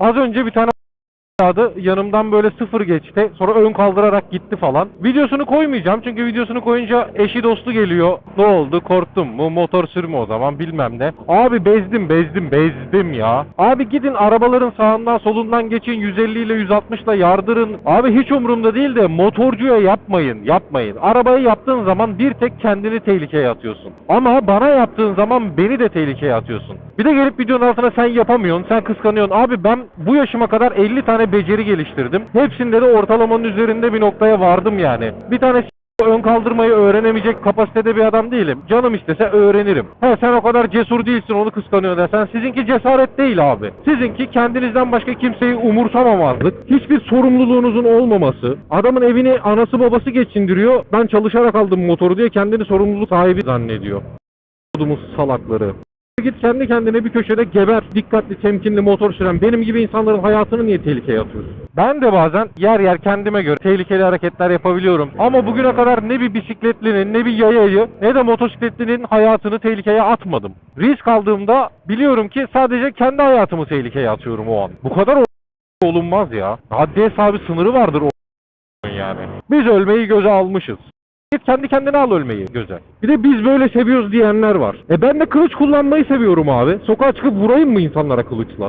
Az önce bir tane yağdı. Yanımdan böyle sıfır geçti. Sonra ön kaldırarak gitti falan. Videosunu koymayacağım çünkü videosunu koyunca eşi dostu geliyor. Ne oldu? Korktum mu? Motor sürme o zaman bilmem ne. Abi bezdim bezdim bezdim ya. Abi gidin arabaların sağından solundan geçin 150 ile 160 ile yardırın. Abi hiç umurumda değil de motorcuya yapmayın yapmayın. Arabayı yaptığın zaman bir tek kendini tehlikeye atıyorsun. Ama bana yaptığın zaman beni de tehlikeye atıyorsun. Bir de gelip videonun altına sen yapamıyorsun, sen kıskanıyorsun. Abi ben bu yaşıma kadar 50 tane beceri geliştirdim. Hepsinde de ortalamanın üzerinde bir noktaya vardım yani. Bir tane ön kaldırmayı öğrenemeyecek kapasitede bir adam değilim. Canım istese öğrenirim. He sen o kadar cesur değilsin onu kıskanıyorsun desen sizinki cesaret değil abi. Sizinki kendinizden başka kimseyi umursamamazlık. Hiçbir sorumluluğunuzun olmaması. Adamın evini anası babası geçindiriyor. Ben çalışarak aldım motoru diye kendini sorumluluk sahibi zannediyor. Salakları. Git kendi kendine bir köşede geber. Dikkatli, temkinli motor süren benim gibi insanların hayatını niye tehlikeye atıyorsun? Ben de bazen yer yer kendime göre tehlikeli hareketler yapabiliyorum. Ama bugüne kadar ne bir bisikletlinin, ne bir yayayı, ne de motosikletlinin hayatını tehlikeye atmadım. Risk aldığımda biliyorum ki sadece kendi hayatımı tehlikeye atıyorum o an. Bu kadar olunmaz ya. Haddi hesabı sınırı vardır o yani. Biz ölmeyi göze almışız. Git kendi kendine al ölmeyi göze. Bir de biz böyle seviyoruz diyenler var. E ben de kılıç kullanmayı seviyorum abi. Sokağa çıkıp vurayım mı insanlara kılıçla?